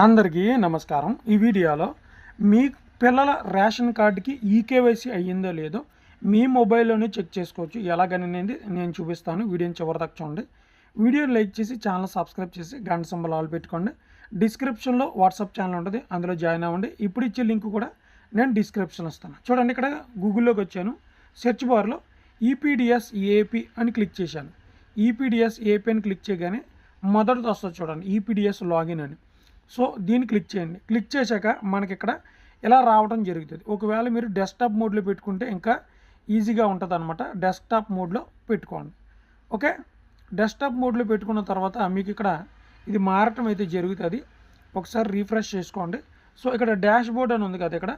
అందరికీ నమస్కారం. ఈ వీడియోలో మీ పిల్లల రేషన్ కార్డుకి ఈకేవైసీ అయ్యిందో లేదో మీ మొబైల్లోనే చెక్ చేసుకోవచ్చు. ఎలాగనేది నేను చూపిస్తాను. వీడియోని చివరిదాకా చూడండి. వీడియో లైక్ చేసి ఛానల్ సబ్స్క్రైబ్ చేసి గంట సింబల్ ఆల్ పెట్టుకోండి. డిస్క్రిప్షన్లో వాట్సాప్ ఛానల్ ఉంటుంది. అందులో జాయిన్ అవ్వండి. ఇప్పుడు ఇచ్చే లింక్ కూడా నేను డిస్క్రిప్షన్ ఇస్తాను. చూడండి ఇక్కడ గూగుల్లోకి వచ్చాను. సెర్చ్ బార్లో ఈపీడిఎస్ ఏపీ అని క్లిక్ చేశాను. ఈపీడిఎస్ ఏపీ అని క్లిక్ చేయగానే మొదటిది వస్తుంది చూడండి. ఈపీడిఎస్ లాగిన్ అని. సో దీన్ని క్లిక్ చేయండి. క్లిక్ చేశాక మనకి ఇక్కడ ఇలా రావడం జరుగుతుంది. ఒకవేళ మీరు డెస్క్టాప్ మోడ్లో పెట్టుకుంటే ఇంకా ఈజీగా ఉంటుంది అనమాట డెస్క్టాప్ మోడ్లో పెట్టుకోండి. ఓకే? డెస్క్టాప్ మోడ్లో పెట్టుకున్న తర్వాత మీకు ఇక్కడ ఇది మారటం అయితే జరుగుతుంది. ఒకసారి రీఫ్రెష్ చేసుకోండి. సో ఇక్కడ డాష్ బోర్డ్ అని ఉంది కదా ఇక్కడ.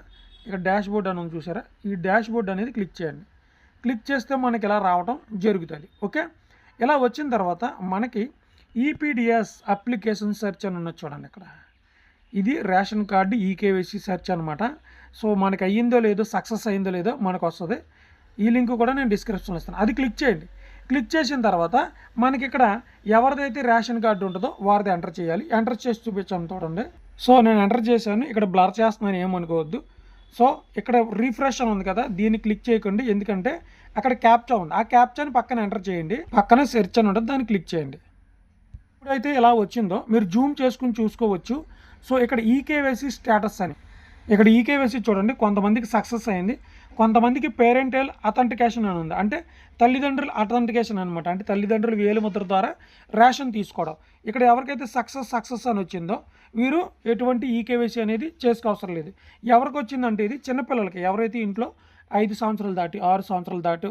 ఇక్కడ డాష్ బోర్డ్ అని ఉంది చూసారా? ఈ డాష్ బోర్డ్ అనేది క్లిక్ చేయండి. క్లిక్ చేస్తే మనకి ఇలా రావడం జరుగుతుంది. ఓకే? ఇలా వచ్చిన తర్వాత మనకి ఈపీడిఎస్ అప్లికేషన్ సెర్చ్ అని ఉన్నది చూడండి ఇక్కడ. ఇది రేషన్ కార్డు ఈకేవైసీ సెర్చ్ అనమాట సో మనకి అయ్యిందో లేదో సక్సెస్ అయిందో లేదో మనకు వస్తుంది ఈ లింక్ కూడా నేను డిస్క్రిప్షన్లో ఇస్తాను. అది క్లిక్ చేయండి. క్లిక్ చేసిన తర్వాత మనకి ఇక్కడ ఎవరిదైతే రేషన్ కార్డు ఉంటుందో వారిది ఎంటర్ చేయాలి. ఎంటర్ చేసి చూపించాను చూడండి. సో నేను ఎంటర్ చేశాను. ఇక్కడ బ్లర్ చేస్తున్నాను ఏమనుకోవద్దు. సో ఇక్కడ రీఫ్రెష్ అని ఉంది కదా దీన్ని క్లిక్ చేయకండి. ఎందుకంటే అక్కడ క్యాప్చా ఉంది. ఆ క్యాప్చాని పక్కన ఎంటర్ చేయండి. పక్కన సెర్చ్ అని ఉంటుంది దాన్ని క్లిక్ చేయండి. ఇప్పుడైతే ఇలా వచ్చిందో మీరు జూమ్ చేసుకుని చూసుకోవచ్చు. సో ఇక్కడ ఈకేవైసీ స్టేటస్ అని. ఇక్కడ ఈకేవైసీ చూడండి కొంతమందికి సక్సెస్ అయింది. కొంతమందికి పేరెంటల్ అథెంటికేషన్ అని ఉంది. అంటే తల్లిదండ్రుల అథెంటికేషన్ అనమాట అంటే తల్లిదండ్రులు వేలుముద్ర ద్వారా రేషన్ తీసుకోవడం. ఇక్కడ ఎవరికైతే సక్సెస్ సక్సెస్ అని వచ్చిందో వీరు ఎటువంటి ఈకేవైసీ అనేది చేసుకోవసరం లేదు. ఎవరికి వచ్చిందంటే ఇది చిన్నపిల్లలకి. ఎవరైతే ఇంట్లో ఐదు సంవత్సరాలు దాటి ఆరు సంవత్సరాలు దాటి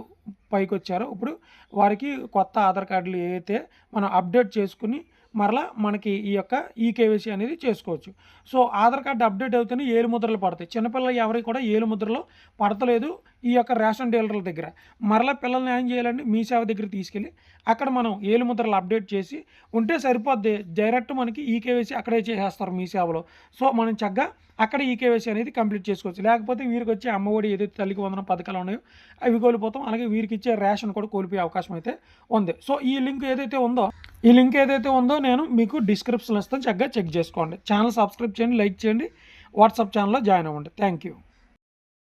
పైకి వచ్చారో ఇప్పుడు వారికి కొత్త ఆధార్ కార్డులు ఏవైతే మనం అప్డేట్ చేసుకుని మరలా మనకి ఈ యొక్క ఈకేవైసీ అనేది చేసుకోవచ్చు. సో ఆధార్ కార్డు అప్డేట్ అవుతేనే ఏలు ముద్రలు పడతాయి. చిన్నపిల్లలు ఎవరికి కూడా ఏలు ముద్రలు పడతలేదు ఈ యొక్క రేషన్ డీలర్ల దగ్గర. మరలా పిల్లల్ని ఏం చేయాలండి మీ సేవ దగ్గర తీసుకెళ్ళి అక్కడ మనం ఏలు ముద్రలు అప్డేట్ చేసి ఉంటే సరిపోద్ది. డైరెక్ట్ మనకి ఈకేవైసీ అక్కడే చేసేస్తారు మీ సేవలో. సో మనం చక్కగా అక్కడ ఈకేవైసీ అనేది కంప్లీట్ చేసుకోవచ్చు. లేకపోతే వీరికి వచ్చే అమ్మఒడి ఏదైతే తల్లికి వందన పథకాలు ఉన్నాయో అవి కోల్పోతాం. అలాగే వీరికి ఇచ్చే రేషన్ కూడా కోల్పోయే అవకాశం అయితే ఉంది. సో ఈ లింక్ ఏదైతే ఉందో ఈ లింక్ ఏదైతే ఉందో నేను మీకు డిస్క్రిప్షన్ ఇస్తాను. చక్కగా చెక్ చేసుకోండి. ఛానల్ సబ్స్క్రైబ్ చేయండి లైక్ చేయండి. వాట్సాప్ ఛానల్లో జాయిన్ అవ్వండి. Thank you.